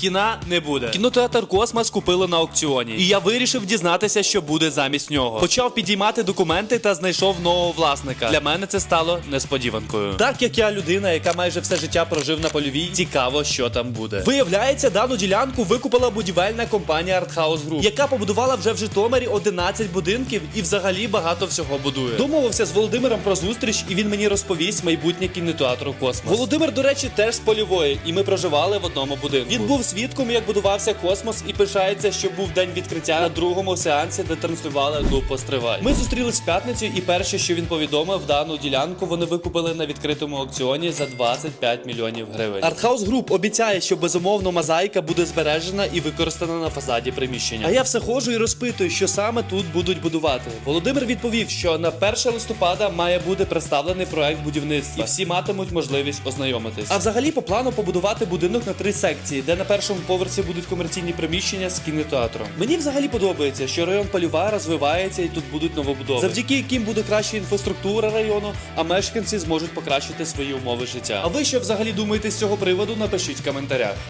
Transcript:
Кіна не буде. Кінотеатр Космос купили на аукціоні, і я вирішив дізнатися, що буде замість нього. Почав підіймати документи та знайшов нового власника. Для мене це стало несподіванкою. Так як я людина, яка майже все життя прожив на польовій, цікаво, що там буде. Виявляється, дану ділянку викупила будівельна компанія Arthouse Group, яка побудувала вже в Житомирі 11 будинків і взагалі багато всього будує. Домовився з Володимиром про зустріч, і він мені розповість майбутнє кінотеатру Космос. Володимир, до речі, теж з польової, і ми проживали в одному будинку. Він був свідком, як будувався космос, і пишається, що був день відкриття на другому сеансі, де транслювали ну постривай. Ми зустрілись в п'ятницю, і перше, що він повідомив, дану ділянку вони викупили на відкритому аукціоні за 25 мільйонів гривень. Артхаус Груп обіцяє, що безумовно мозаїка буде збережена і використана на фасаді приміщення. А я все ходжу і розпитую, що саме тут будуть будувати. Володимир відповів, що на 1 листопада має бути представлений проект будівництва, і всі матимуть можливість ознайомитись. А взагалі по плану побудувати будинок на три секції, де на першому поверсі будуть комерційні приміщення з кінотеатром. Мені взагалі подобається, що район Палюва розвивається і тут будуть новобудови, завдяки яким буде краща інфраструктура району, а мешканці зможуть покращити свої умови життя. А ви що взагалі думаєте з цього приводу? Напишіть в коментарях.